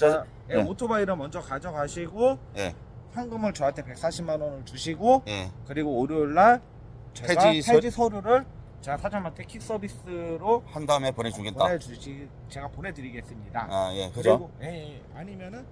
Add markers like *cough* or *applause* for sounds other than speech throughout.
자, 예, 예. 오토바이를 먼저 가져가시고 예, 현금을 저한테 140만 원을 주시고 예. 그리고 월요일 날 제가 폐지 폐지, 서- 서류를 제가 사장님한테 킥 서비스로 한 다음에 보내주겠다. 보내주시 제가 보내드리겠습니다. 아, 예, 그죠? 그리고 예, 예. 아니면은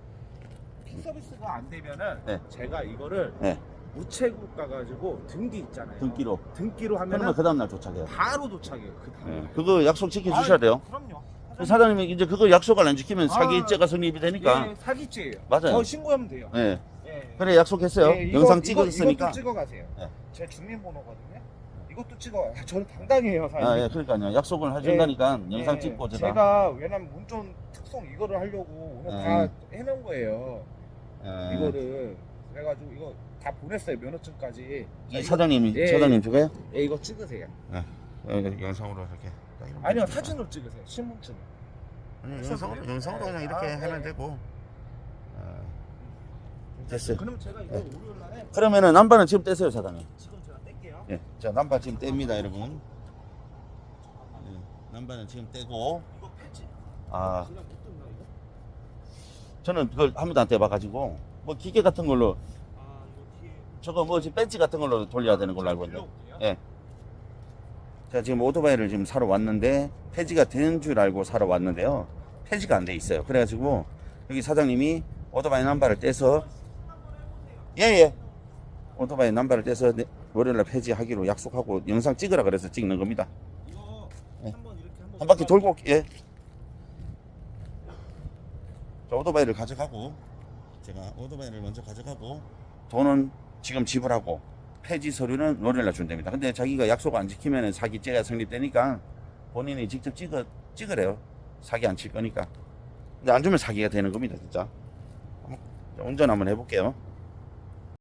킥 서비스가 안 되면은 네. 제가 이거를 네. 우체국 가가지고 등기 있잖아요. 등기로. 등기로 하면은 그러면 그 다음날 도착해요. 바로 도착해요. 그 다음. 예. 그거 약속 지켜주셔야 돼요. 그럼요. 사장님이 이제 그거 약속을 안 지키면 아. 사기죄가 성립이 되니까. 예, 사기죄예요. 맞아요. 저 신고하면 돼요. 예. 예. 그래, 약속했어요. 예, 이거- 영상 이거- 찍었으니까. 이것도 찍어 가세요. 예. 제 주민번호거든요. 이것도 찍어. *laughs* 저는 당당해요, 사장님. 아, 예, 그러니까요. 약속을 해준다니까 영상 예, 찍고 제가. 제가 왜냐면 운전 특성 이거를 하려고 오늘 음. 다 해놓은 거예요. 예. 이거를 그래가지고 이거 다 보냈어요 면허증까지. 이 사장님이, 예. 사장님 저거요? 예, 이거 찍으세요. 예, 영상으로 이렇게. 아니요 사진으로 찍으세요. 신분증. 아니, 영상으로? 영상으로 그냥 이렇게 아, 하면 네. 되고. 어, 됐어요. 그럼 제가 이거 예. 월요일 날에 그러면은 남바는 지금 떼세요, 사장님. 지금 제가 뗄게요. 예. 자, 남바 지금 뗍니다, 여러분. 예, 남바는 지금 떼고. 이거 폐지. 아, 못 이거? 저는 그걸 한 번도 안 떼봐가지고. 뭐 기계 같은 걸로, 아 이거 뒤에 저거 뭐지, 벤치 같은 걸로 돌려야 되는 걸로 알고 있는데. 들려올게요. 예. 자, 지금 오토바이를 지금 사러 왔는데, 폐지가 되는 줄 알고 사러 왔는데요. 폐지가 안 돼 있어요. 그래가지고, 여기 사장님이 오토바이 남바를 떼서, 예, 예. 오토바이 남바를 떼서 내- 월요일날 폐지하기로 약속하고 영상 찍으라 그래서 찍는 겁니다. 한번 한 바퀴 돌고, 예. 자, 오토바이를 가져가고, 제가 오토바이를 먼저 가져가고, 돈은 지금 지불하고, 폐지 서류는 월요일날 준답니다. 근데 자기가 약속 안 지키면 사기죄가 성립되니까 본인이 직접 찍어, 찍으래요. 사기 안 칠 거니까. 근데 안 주면 사기가 되는 겁니다, 진짜. 운전 한번 해볼게요.